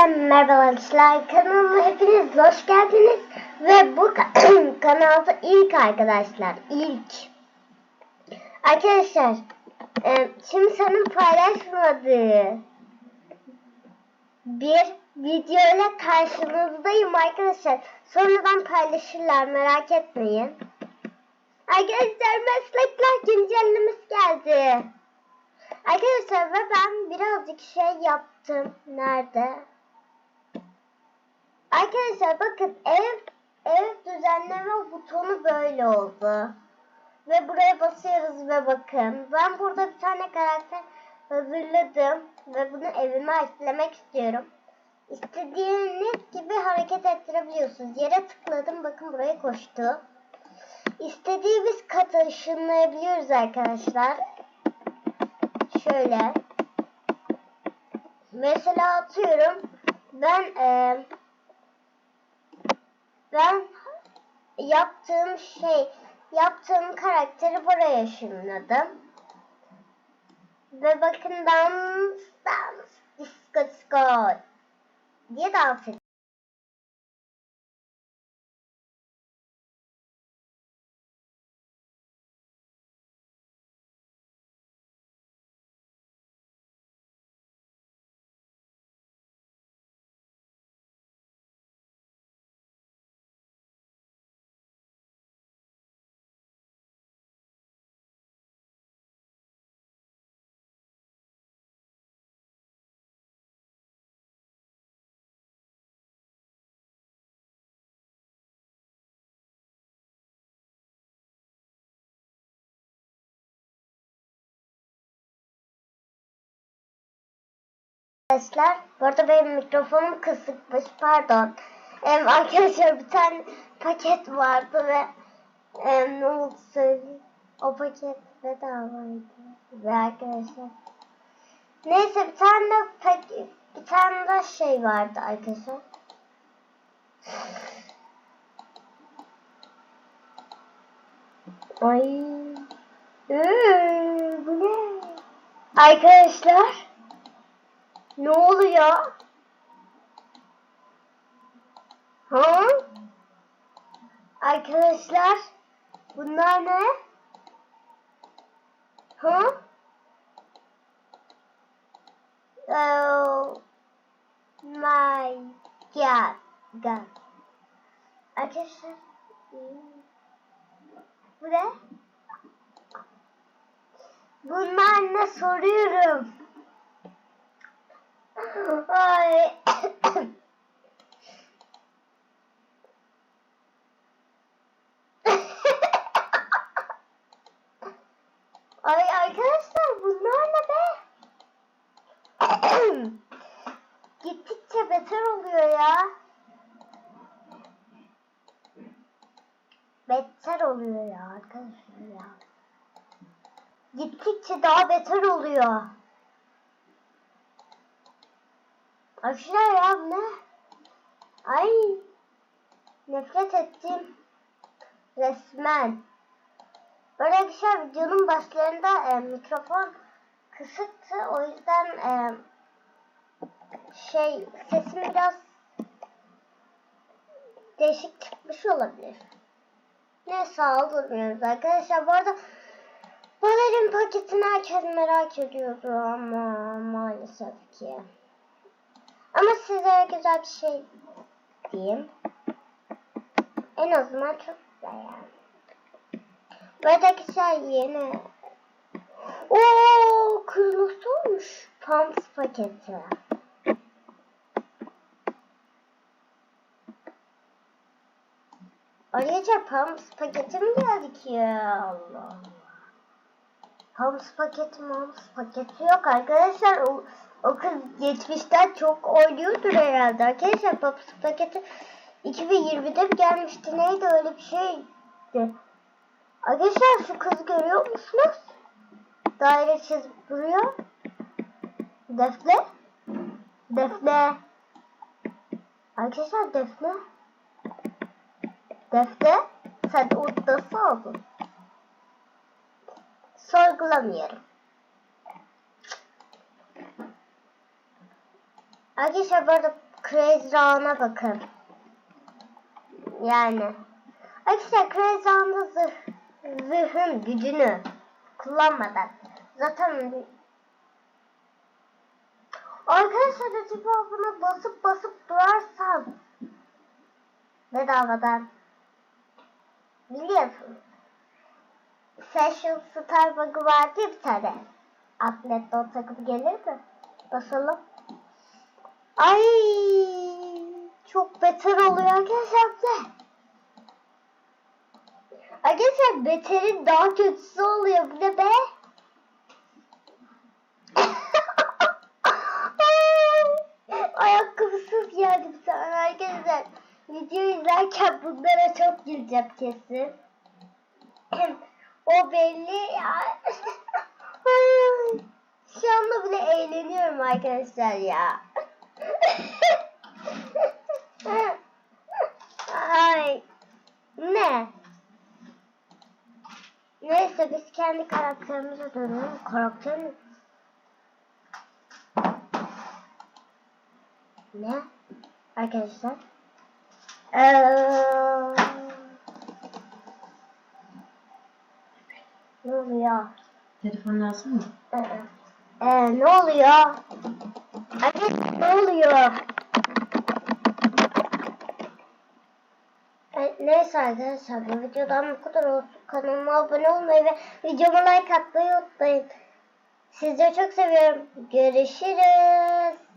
Herkese merhaba arkadaşlar. Kanalıma hepiniz hoş geldiniz. Ve bu ka- kanalda ilk arkadaşlar. ilk. Arkadaşlar. E, şimdi senin paylaşmadığı bir video ile karşınızdayım arkadaşlar. Sonradan paylaşırlar merak etmeyin. Arkadaşlar meslekler güncellemesi geldi. Arkadaşlar ve ben birazcık şey yaptım. Nerede? Arkadaşlar bakın ev ev düzenleme butonu böyle oldu. Ve buraya basıyoruz ve bakın. Ben burada bir tane karakter hazırladım. Ve bunu evime eklemek istiyorum. İstediğiniz gibi hareket ettirebiliyorsunuz. Yere tıkladım bakın buraya koştu. İstediğimiz kata ışınlayabiliyoruz arkadaşlar. Şöyle. Mesela atıyorum. Ben e, ben yaptığım şey yaptığım karakteri buraya ışınladım. Ve bakın dans dans disco disco diye dans ediyor. Arkadaşlar bu arada benim mikrofonum kısıkmış pardon. Em, arkadaşlar bir tane paket vardı ve em, ne oldu söyleyeyim. O paket bedavaydı. Ve arkadaşlar. Neyse bir tane de pak- bir tane de şey vardı arkadaşlar. Ay. Ee, bu ne? Arkadaşlar. Ne oluyor? Ha? Arkadaşlar, bunlar ne? Ha? Oh my god. god. Arkadaşlar, bu ne? Bunlar ne soruyorum. Ay. Ay arkadaşlar bunlar ne be? Gittikçe beter oluyor ya. Beter oluyor ya arkadaşlar ya. Gittikçe daha beter oluyor. Arkadaşlar ya bu ne? Ay. Nefret ettim. Resmen. Böyle arkadaşlar videonun başlarında e, mikrofon kısıktı. O yüzden e, şey sesim biraz değişik çıkmış olabilir. Neyse aldırmıyoruz arkadaşlar. Bu arada Balerin paketini herkes merak ediyordu ama maalesef ki. Ama size güzel bir şey diyeyim. En azından çok güzel yani. Buradaki şey yeni. Oo, kırmızı olmuş. Pumps paketi. Ayrıca Pumps paketi mi geldi ki ya Allah Pumps paketi Pumps paketi yok arkadaşlar. O, o kız geçmişten çok oynuyordur herhalde arkadaşlar. Pumps paketi 2020'de mi gelmişti neydi öyle bir şeydi. Arkadaşlar şu kızı görüyor musunuz? Daire çizip duruyor. Defne. Defne. Arkadaşlar Defne. Defne. Sen ortası oldun. Sorgulamıyorum. Arkadaşlar bu arada Crazy Round'a bakın. Yani. Arkadaşlar Crazy Round'da zırh, zırhın gücünü kullanmadan zaten Arkadaşlar acaba buna basıp basıp durarsam bedavadan biliyorsunuz. Fashion Star bug'ı vardı bir tane. Atlet don takımı gelir mi? Basalım. Ay çok beter oluyor arkadaşlar. ne? Arkadaşlar beterin daha kötüsü oluyor. Bu ne be? Ayakkabısız geldim sana arkadaşlar. Video izlerken bunlara çok güleceğim kesin. O belli ya. Şu anda bile eğleniyorum arkadaşlar ya. Ay. Ne? Neyse biz kendi karakterimize dönelim. Karakterimiz Ne? Arkadaşlar. Eee... Ne oluyor? Telefon lazım mı? Ee, ee, ne oluyor? Arkadaşlar ne oluyor? Ee, neyse arkadaşlar bu videodan bu kadar olsun. Kanalıma abone olmayı ve videoma like atmayı unutmayın. Sizleri çok seviyorum. Görüşürüz.